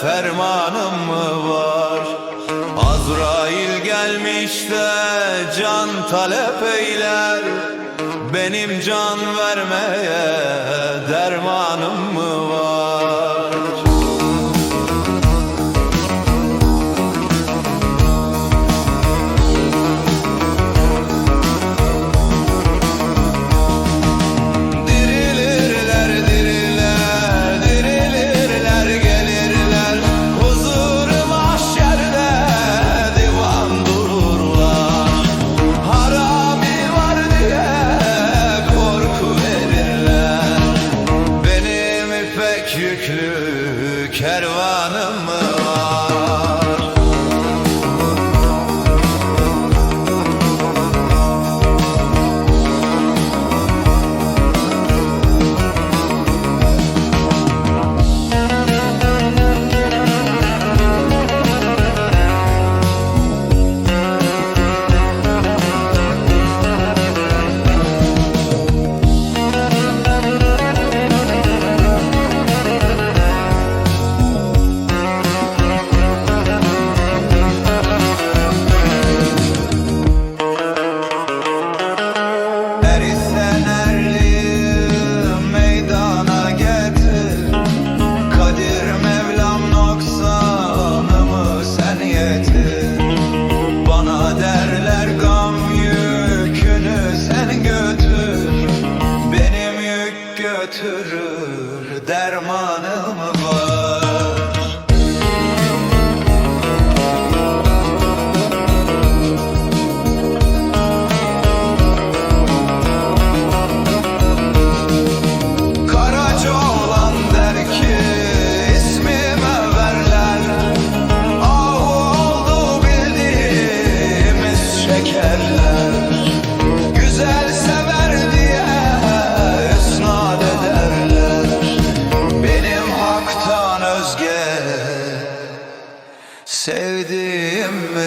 fermanım mı var? Azrail gelmiş de can talep eyler Benim can vermeye derman Kervan götürür gel Sevdiğim